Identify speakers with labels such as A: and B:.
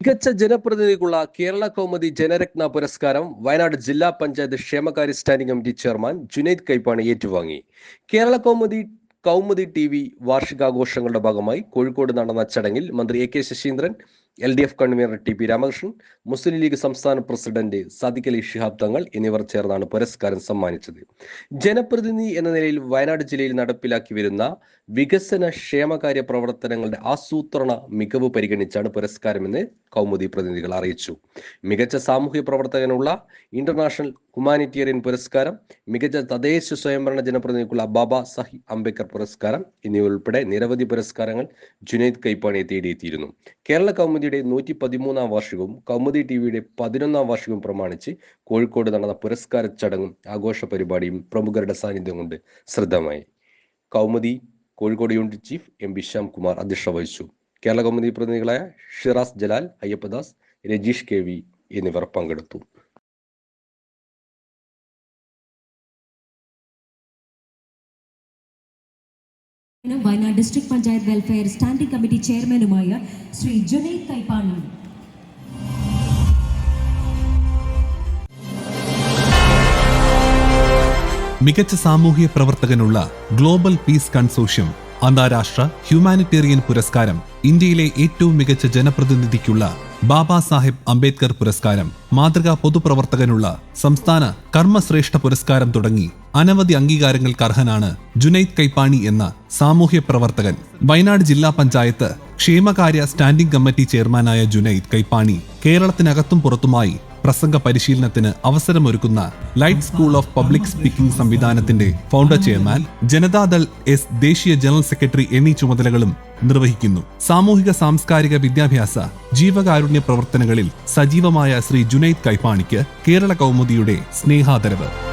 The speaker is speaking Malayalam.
A: മികച്ച ജനപ്രതിനിധിക്കുള്ള കേരള കൗമുദി ജനരത്ന പുരസ്കാരം വയനാട് ജില്ലാ പഞ്ചായത്ത് ക്ഷേമകാര്യ standing committee chairman Junaid Kaippani ഏറ്റുവാങ്ങി. കേരള കൗമുദി കൗമുദി ടി വി വാർഷികാഘോഷങ്ങളുടെ ഭാഗമായി കോഴിക്കോട് നടന്ന ചടങ്ങിൽ മന്ത്രി A K Saseendran L D F convener T P Ramakrishnan Muslim League സംസ്ഥാന പ്രസിഡന്റ് സാദിഖ് അലി ഷിഹാബ് തങ്ങൾ എന്നിവർ ചേർന്നാണ് പുരസ്കാരം സമ്മാനിച്ചത്. ജനപ്രതിനിധി എന്ന നിലയിൽ വയനാട് ജില്ലയിൽ നടപ്പിലാക്കി വരുന്ന വികസന ക്ഷേമകാര്യ പ്രവർത്തനങ്ങളുടെ ആസൂത്രണ മികവ് പരിഗണിച്ചാണ് പുരസ്കാരമെന്ന് കൗമുദി പ്രതിനിധികൾ അറിയിച്ചു. മികച്ച സാമൂഹ്യ പ്രവർത്തകനുള്ള ഇന്റർനാഷണൽ ഹ്യൂമാനിറ്റേറിയൻ പുരസ്കാരം മികച്ച തദ്ദേശ സ്വയംഭരണ ജനപ്രതിനിധിക്കുള്ള ബാബ സഹി അംബേദ്കർ പുരസ്കാരം എന്നിവ ഉൾപ്പെടെ നിരവധി പുരസ്കാരങ്ങൾ ജുനൈദ് കൈപ്പാണിയെ തേടിയെത്തിയിരുന്നു. കേരള കൗമുദിയുടെ നൂറ്റി പതിമൂന്നാം വാർഷികവും കൗമുദി ടി വിയുടെ പതിനൊന്നാം വാർഷികവും പ്രമാണിച്ച് കോഴിക്കോട് നടന്ന പുരസ്കാര ചടങ്ങും ആഘോഷ പരിപാടിയും പ്രമുഖരുടെ സാന്നിധ്യം കൊണ്ട് ശ്രദ്ധമായി Kaumudi Kozhikode unit chief M B Shyam Kumar അധ്യക്ഷത വഹിച്ചു. കേരള കൗമുദി പ്രതിനിധികളായ ഷിറാസ് ജലാൽ അയ്യപ്പദാസ് രജീഷ് കെ വി എന്നിവർ പങ്കെടുത്തു.
B: Wayanad district panchayat welfare standing committee ചെയർമാനുമായ ശ്രീ ജുനൈദ് കൈപ്പാണി
C: മികച്ച സാമൂഹ്യ പ്രവർത്തകനുള്ള ഗ്ലോബൽ പീസ് കൺസോഷ്യം അന്താരാഷ്ട്ര ഹ്യൂമാനിറ്റേറിയൻ പുരസ്കാരം ഇന്ത്യയിലെ ഏറ്റവും മികച്ച ജനപ്രതിനിധിക്കുള്ള ബാബാ സാഹിബ് അംബേദ്കർ പുരസ്കാരം മാതൃകാ പൊതുപ്രവർത്തകനുള്ള സംസ്ഥാന കർമ്മശ്രേഷ്ഠ പുരസ്കാരം തുടങ്ങി അനവധി അംഗീകാരങ്ങൾക്ക് അർഹനാണ് ജുനൈദ് കൈപ്പാണി എന്ന സാമൂഹ്യ പ്രവർത്തകൻ. വയനാട് ജില്ലാ പഞ്ചായത്ത് ക്ഷേമകാര്യ സ്റ്റാൻഡിംഗ് കമ്മിറ്റി ചെയർമാനായ ജുനൈദ് കൈപ്പാണി കേരളത്തിനകത്തും പുറത്തുമായി പ്രസംഗ പരിശീലനത്തിന് അവസരമൊരുക്കുന്ന light school of public speaking സംവിധാനത്തിന്റെ ഫൗണ്ടർ ചെയർമാൻ ജനതാദൾ എസ് ദേശീയ ജനറൽ സെക്രട്ടറി എന്നീ ചുമതലകളും നിർവഹിക്കുന്നു. സാമൂഹിക സാംസ്കാരിക വിദ്യാഭ്യാസ ജീവകാരുണ്യ പ്രവർത്തനങ്ങളിൽ സജീവമായ ശ്രീ ജുനൈദ് കൈപ്പാണിക്ക് കേരള കൗമുദിയുടെ സ്നേഹാദരവ്.